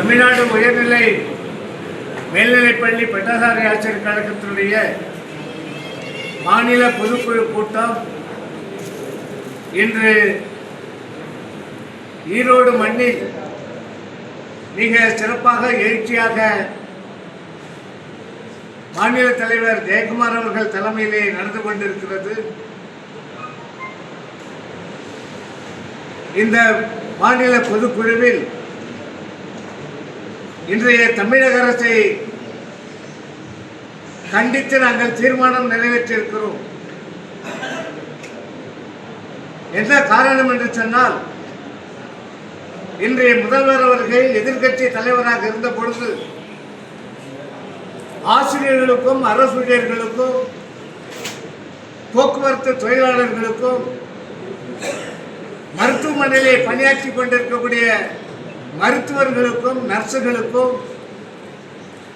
தமிழ்நாடு உயர்நிலை மேல்நிலைப்பள்ளி பட்டாசாரி ஆசிரியர் கழகத்தினுடைய மாநில பொதுக்குழு கூட்டம் இன்று ஈரோடு மண்ணில் மிக சிறப்பாக எழுச்சியாக மாநில தலைவர் ஜெயக்குமார் அவர்கள் தலைமையிலே நடந்து கொண்டிருக்கிறது. இந்த மாநில பொதுக்குழுவில் இன்றைய தமிழக அரசை கண்டித்து நாங்கள் தீர்மானம் நிறைவேற்றியிருக்கிறோம். என்ன காரணம் என்று சொன்னால் இன்றைய முதல்வர் அவர்கள் எதிர்க்கட்சி தலைவராக இருந்த பொழுது ஆசிரியர்களுக்கும் அரசூழியர்களுக்கும் போக்குவரத்து தொழிலாளர்களுக்கும் மருத்துவமனையிலே பணியாற்றி கொண்டிருக்கக்கூடிய மருத்துவர்களுக்கும் நர்ஸுகளுக்கும்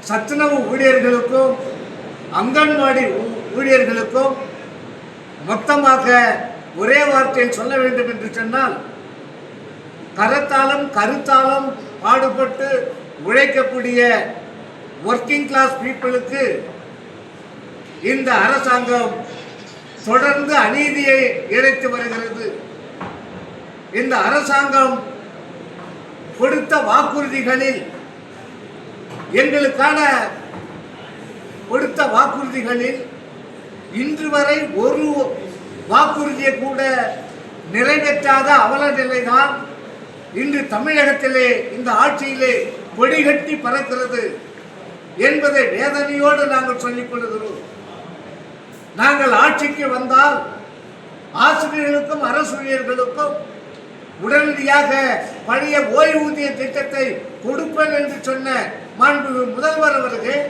சத்துணவு ஊழியர்களுக்கும் அங்கன்வாடி ஊ- ஊழியர்களுக்கும் மொத்தமாக ஒரே வார்த்தையில் சொல்ல வேண்டும் என்று சொன்னால் கரத்தாலும் கருத்தாலும் பாடுபட்டு உழைக்கக்கூடிய ஒர்க்கிங் கிளாஸ் பீப்புளுக்கு இந்த அரசாங்கம் தொடர்ந்து அநீதியை இழைத்து வருகிறது. இந்த அரசாங்கம் கொடுத்த வாக்குறுதிகளில் எங்களுக்கான கொடுத்த வாக்குறுதிகளில் இன்று வரை ஒரு வாக்குறுதியை கூட நிறைவேற்றாத அவல நிலைதான் இன்று தமிழகத்திலே இந்த ஆட்சியிலே கொடிகட்டி பறக்கிறது என்பதை வேதனையோடு நாங்கள் சொல்லிக் கொள்கிறோம். நாங்கள் ஆட்சிக்கு வந்தால் ஆசிரியர்களுக்கும் அரசூழியர்களுக்கும் உடனடியாக பழைய ஓய்வூதிய திட்டத்தை கொடுப்பேன் என்று சொன்ன மாண்பு முதல்வர் அவர்கள்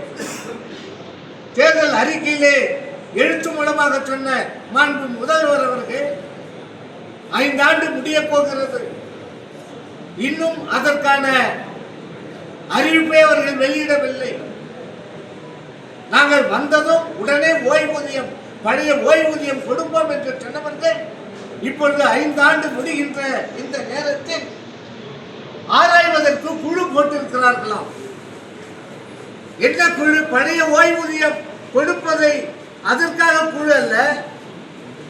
தேர்தல் அறிக்கையிலே எழுத்து மூலமாக சொன்ன மாண்பு முதல்வர் அவர்கள் ஐந்தாண்டு முடிய போகிறது. இன்னும் அதற்கான அறிவிப்பை அவர்கள் வெளியிடவில்லை. நாங்கள் வந்ததும் உடனே ஓய்வூதியம் பழைய ஓய்வூதியம் கொடுப்போம் என்று சொன்னவர்கள் இப்பொழுது ஐந்தாண்டு முடிகின்ற இந்த நேரத்தில் ஆராய்வதற்கு குழு போட்டிருக்கிறார்களாம். என்ன குழு? பழைய ஓய்வூதியம் கொடுப்பதை அதற்காக குழு அல்ல.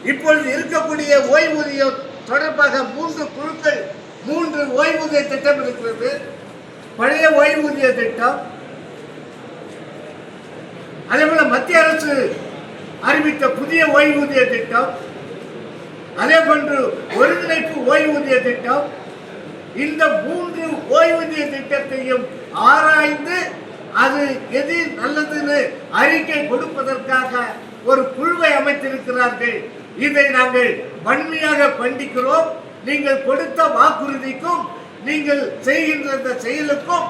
இப்பொழுது இருக்கக்கூடிய ஓய்வூதியம் தொடர்பாக மூன்று குழுக்கள் மூன்று ஓய்வூதிய திட்டம் இருக்கிறது. பழைய ஓய்வூதிய திட்டம் அதே போல மத்திய அரசு அறிவித்த புதிய ஓய்வூதிய திட்டம் அதே போன்று ஒருங்கிணைப்பு ஓய்வூதிய திட்டம். இந்த மூன்று ஓய்வூதிய திட்டத்தையும் ஆராய்ந்து அது எது நல்லதுன்னு அறிக்கை கொடுப்பதற்காக ஒரு குழுவை அமைத்திருக்கிறார்கள். இதை நாங்கள் வன்மையாக கண்டிக்கிறோம். நீங்கள் கொடுத்த வாக்குறுதிக்கும் நீங்கள் செய்கின்ற இந்த செயலுக்கும்